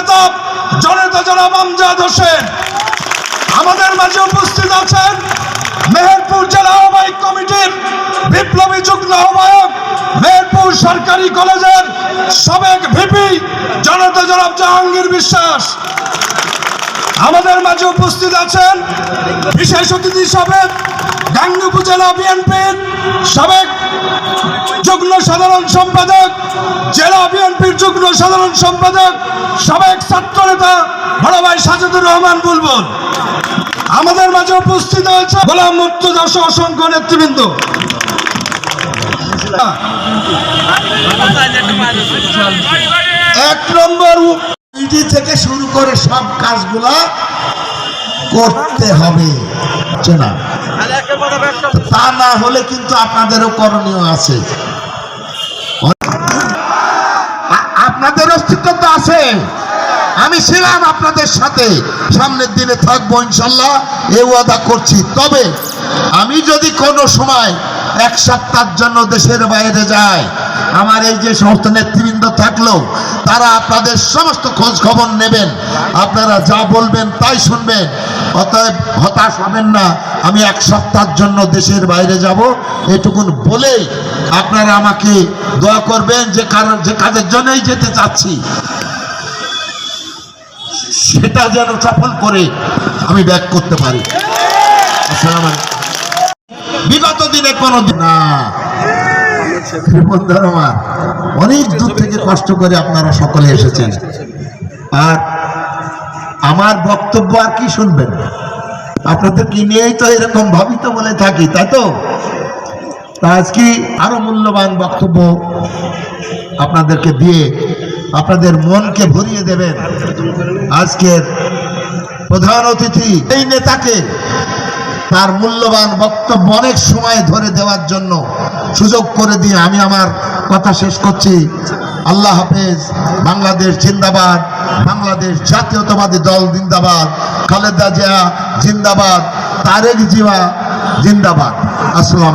নেতা জনতা জনাব আমজাদ হোসেন। আমাদের মাঝে উপস্থিত আছেন মেহেরপুর জেলা আহ্বায়ক কমিটির বিপ্লবী যুগ্ম আহ্বায়ক, মেহেরপুর সরকারি কলেজের সাবেক ভিপি জনতা জনাব জাহাঙ্গীর বিশ্বাস। আমাদের মাঝে উপস্থিত আছেন বিশেষ অতিথি সাবেক গাঙ্গী উপজেলা বিএনপির সাবেক যুগ্ম সাধারণ সম্পাদক, জেলা বিএনপির যুগ্ম সাধারণ সম্পাদক, সাবেক ছাত্র নেতা বড় ভাই সাজেদুর রহমান বুলবুল। আমাদের মাঝে উপস্থিত হয়েছে গোলাম মুর্তজা সহ অসংখ্য নেতৃবৃন্দ। এক নম্বর ইডি থেকে শুরু করে সব কাজগুলা করতে হবে। তা না হলে কিন্তু আপনাদেরও করণীয় আছে। আপনাদের অস্তিত্ব তো আছে। আমি ছিলাম আপনাদের সাথে। সামনের দিনে থাকব ইনশাল্লাহ এ ওয়াদা করছি। তবে আমি যদি কোনো সময় এক সপ্তাহের জন্য দেশের বাইরে যাই আমার এই যে সমস্ত নেতৃবৃন্দ থাকল, তারা আপনাদের সমস্ত খোঁজ খবর নেবেন। আপনারা যা বলবেন তাই শুনবেন। অতএব হতাশ হবেন না, আমি এক সপ্তাহের জন্য দেশের বাইরে যাব। এটুকুন বলেই আপনারা আমাকে দোয়া করবেন যে কারণ যে কাজের জন্যই যেতে চাচ্ছি। সেটা যেন সফল করে আমি ব্যাক করতে পারি। বিগত দিনে কোনো না। অনেক দূর থেকে কষ্ট করে আপনারা সকলে এসেছেন। আর আমার বক্তব্য আর কি শুনবেন? আপনাদের কি নিয়েই তো এরকম ভাবিত বলে থাকি, তাই তা আজকে আরও মূল্যবান বক্তব্য আপনাদেরকে দিয়ে আপনাদের মনকে ভরিয়ে দেবেন আজকের প্রধান অতিথি। এই নেতাকে তার মূল্যবান বক্তব্য অনেক সময় ধরে দেওয়ার জন্য সুযোগ করে দিয়ে আমি আমার কথা শেষ করছি। আল্লাহ হাফেজ, বাংলাদেশ জিন্দাবাদ, বাংলাদেশ জাতীয়তাবাদী দল জিন্দাবাদ, খালেদা জিয়া জিন্দাবাদ, তারেক জিয়া জিন্দাবাদ। আসসালাম